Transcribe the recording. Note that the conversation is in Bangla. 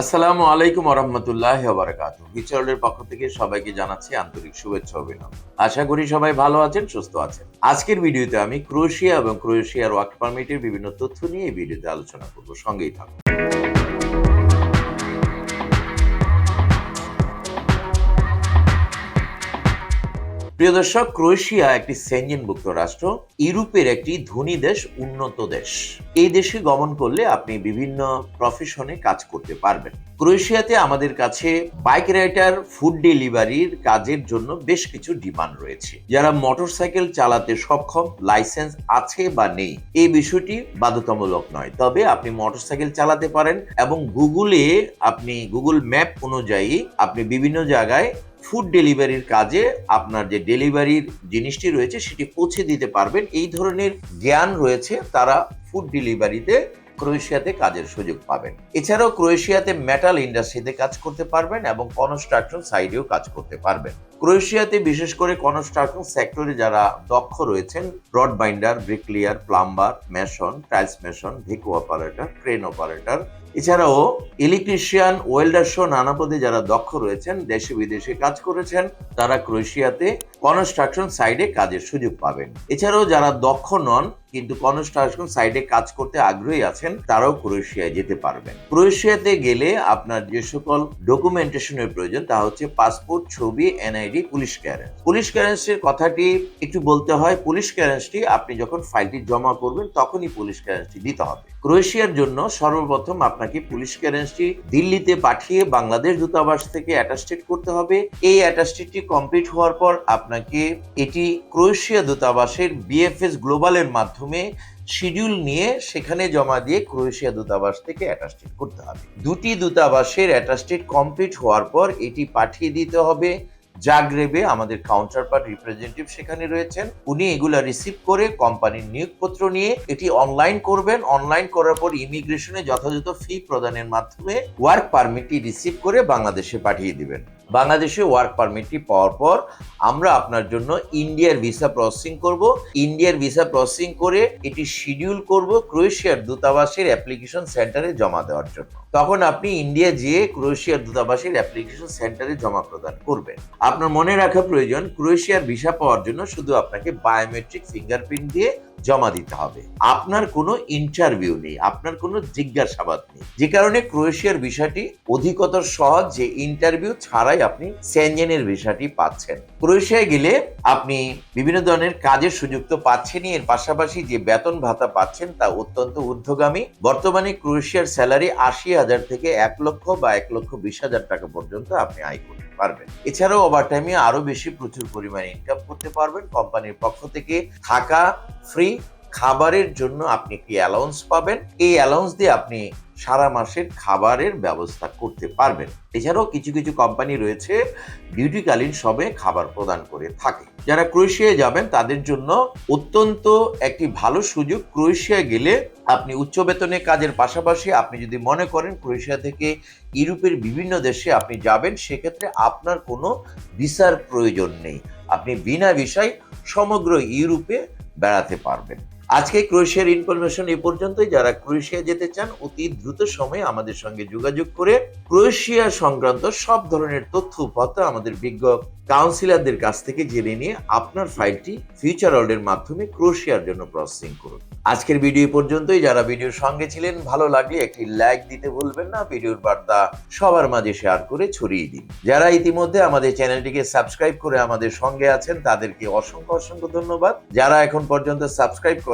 আসসালামু আলাইকুম আহমতুল্লাহ বারকাত বিচরণের পক্ষ থেকে সবাইকে জানাচ্ছি আন্তরিক শুভেচ্ছা অভিনন্দন। আশা করি সবাই ভালো আছেন, সুস্থ আছেন। আজকের ভিডিওতে আমি ক্রোয়েশিয়া এবং ক্রোয়েশিয়ার ওয়ার্ক পারমিটের বিভিন্ন তথ্য নিয়ে ভিডিওতে আলোচনা করব। সঙ্গেই থাকুন। প্রিয় দর্শক, ক্রোয়েশিয়া একটি সেঞ্জিনভুক্ত রাষ্ট্র, ইউরোপের একটি ধনী দেশ, উন্নত দেশ। এই দেশে গমন করলে আপনি বিভিন্ন প্রফেশনে কাজ করতে পারবেন। ক্রোয়েশিয়াতে আমাদের কাছে বাইক রাইডার ফুড ডেলিভারির কাজের জন্য বেশ কিছু ডিমান্ড রয়েছে। যারা মোটরসাইকেল চালাতে সক্ষম লাইসেন্স আছে বা নেই, এই বিষয়টি বাধ্যতামূলক নয়। তবে আপনি মোটরসাইকেল চালাতে পারেন এবং গুগলে আপনি গুগল ম্যাপ অনুযায়ী আপনি বিভিন্ন জায়গায় ফুড ডেলিভারির কাজে আপনার যে ডেলিভারির জিনিসটি রয়েছে সেটি পৌঁছে দিতে পারবেন। এই ধরনের জ্ঞান রয়েছে, তারা ফুড ডেলিভারিতে ক্রোয়েশিয়াতে কাজের সুযোগ পাবেন। এছাড়াও ক্রোয়েশিয়াতে মেটাল ইন্ডাস্ট্রিতে কাজ করতে পারবেন এবং কনস্ট্রাকশন সাইডেও কাজ করতে পারবেন। ক্রোয়েশিয়াতে বিশেষ করে কনস্ট্রাকশন সেক্টরে যারা দক্ষ রয়েছেন rod binder bricklayer plumber mason tiles mason ভিকো operator crane operator এছাড়াও ইলেকট্রিশিয়ান ওয়েল্ডার সহ নানা পদে যারা দক্ষ রয়েছেন দেশে বিদেশে কাজ করেছেন, তারা ক্রোয়েশিয়াতে কনস্ট্রাকশন সাইডে কাজের সুযোগ পাবেন। এছাড়াও যারা দক্ষ নন, কিন্তু কনস্ট্রাকশন সাইডে কাজ করতে আগ্রহী আছেন, তারাও ক্রোয়েশিয়ায় যেতে পারবেন। ক্রোয়েশিয়াতে গেলে আপনার যে সকল ডকুমেন্টেশনের প্রয়োজন, তা হচ্ছে পাসপোর্ট, ছবি, এনআইডি, পুলিশ ক্লিয়ারেন্স। পুলিশ ক্লিয়ারেন্সের কথাটি একটু বলতে হয়, পুলিশ ক্লিয়ারেন্সটি আপনি যখন ফাইলটি জমা করবেন, তখনই পুলিশ ক্লিয়ারেন্সটি দিতে হবে। ক্রোয়েশিয়ার জন্য সর্বপ্রথম আপনাকে পুলিশ ক্লিয়ারেন্সটি দিল্লিতে পাঠিয়ে বাংলাদেশ দূতাবাস থেকে অ্যাটাস্টেড করতে হবে। এই অ্যাটাস্টেডটি কমপ্লিট হওয়ার পর আপনাকে এটি ক্রোয়েশিয়া দূতাবাসের বিএফএস গ্লোবালের মাধ্যমে শিডিউল নিয়ে সেখানে জমা দিয়ে ক্রোয়েশিয়া দূতাবাস থেকে অ্যাটাস্টেড করতে হবে। দুটি দূতাবাসের অ্যাটাস্টেড কমপ্লিট হওয়ার পর এটি পাঠিয়ে দিতে হবে। জাগরেবে আমাদের কাউন্টার পার্ট রিপ্রেজেন্টেটিভ সেখানে রয়েছেন। উনি এগুলা রিসিভ করে কোম্পানির নিয়োগপত্র নিয়ে এটি অনলাইন করবেন। অনলাইন করার পর ইমিগ্রেশনে যথাযথ ফি প্রদানের মাধ্যমে ওয়ার্ক পারমিটটি রিসিভ করে বাংলাদেশে পাঠিয়ে দিবেন। বাংলাদেশে ওয়ার্ক পারমিটটি পাওয়ার পর আমরা আপনার জন্য ইন্ডিয়ার ভিসা প্রসেসিং করব। ইন্ডিয়ার ভিসা প্রসেসিং করে এটি শিডিউল করব ক্রোয়েশিয়ার দূতাবাসের অ্যাপ্লিকেশন সেন্টারে জমা দেওয়ার জন্য। তখন আপনি ইন্ডিয়া যেয়ে ক্রোয়েশিয়ার দূতাবাসের অ্যাপ্লিকেশন সেন্টারে জমা প্রদান করবেন। আপনার মনে রাখা প্রয়োজন, ক্রোয়েশিয়ার ভিসা পাওয়ার জন্য শুধু আপনাকে বায়োমেট্রিক ফিঙ্গারপ্রিন্ট দিয়ে জমা দিতে হবে। আপনার কোনো ইন্টারভিউ নেই, আপনার কোনো জিজ্ঞাসাবাদ নেই। যে কারণে ক্রোয়েশিয়ার ভিসাটি অধিকতর সহজ যে ইন্টারভিউ ছাড়াই আপনি সেনজেনের ভিসাটি পাচ্ছেন। ক্রোয়েশিয়ায় গেলে আপনি বিভিন্ন ধরনের কাজের সুযোগ তো পাচ্ছেনই। এর পাশাপাশি যে বেতন ভাতা পাচ্ছেন তা অত্যন্ত ঊর্ধ্বগামী। বর্তমানে ক্রোয়েশিয়ার স্যালারি আশি হাজার থেকে এক লক্ষ বা এক লক্ষ বিশ হাজার টাকা পর্যন্ত আপনি আয় করতে পারবেন। এছাড়াও ওভারটাইমে আরও বেশি প্রচুর পরিমাণে ইনকাম করতে পারবেন। কোম্পানির পক্ষ থেকে থাকা ফ্রি খাবারের জন্য আপনি একটি অ্যালাউন্স পাবেন। এই অ্যালাউন্স দিয়ে আপনি সারা মাসের খাবারের ব্যবস্থা করতে পারবেন। এছাড়াও কিছু কিছু কোম্পানি রয়েছে ডিউটিকালীন সবে খাবার প্রদান করে থাকে। যারা ক্রোয়েশিয়ায় যাবেন, তাদের জন্য অত্যন্ত একটি ভালো সুযোগ ক্রোয়েশিয়ায় গেলে আপনি উচ্চ বেতনে কাজের পাশাপাশি আপনি যদি মনে করেন ক্রোয়েশিয়া থেকে ইউরোপের বিভিন্ন দেশে আপনি যাবেন, সেক্ষেত্রে আপনার কোনো ভিসার প্রয়োজন নেই। আপনি বিনা ভিসায় সমগ্র ইউরোপে বেড়াতে পারবেন। আজকে ক্রোয়েশিয়ার ইনফরমেশন এ পর্যন্তই। যারা ক্রোয়েশিয়া যেতে চান, অতি দ্রুত সময়ে আমাদের সঙ্গে যোগাযোগ করে ক্রোয়েশিয়া সংক্রান্ত সব ধরনের তথ্য উপাত্ত আমাদের বিজ্ঞ কাউন্সিলরদের কাছ থেকে জেনে নিয়ে আপনার ফাইলটি ফিউচার অর্ডের মাধ্যমে ক্রোয়েশিয়ার জন্য প্রসেসিং করুন। আজকের ভিডিও পর্যন্তই। যারা ভিডিওর সঙ্গে ছিলেন, ভালো লাগলে একটি লাইক দিতে ভুলবেন না। ভিডিওর বার্তা সবার মাঝে শেয়ার করে ছড়িয়ে দিন। যারা ইতিমধ্যে আমাদের চ্যানেলটিকে সাবস্ক্রাইব করে আমাদের সঙ্গে আছেন, তাদেরকে অসংখ্য অসংখ্য ধন্যবাদ। যারা এখন পর্যন্ত সাবস্ক্রাইব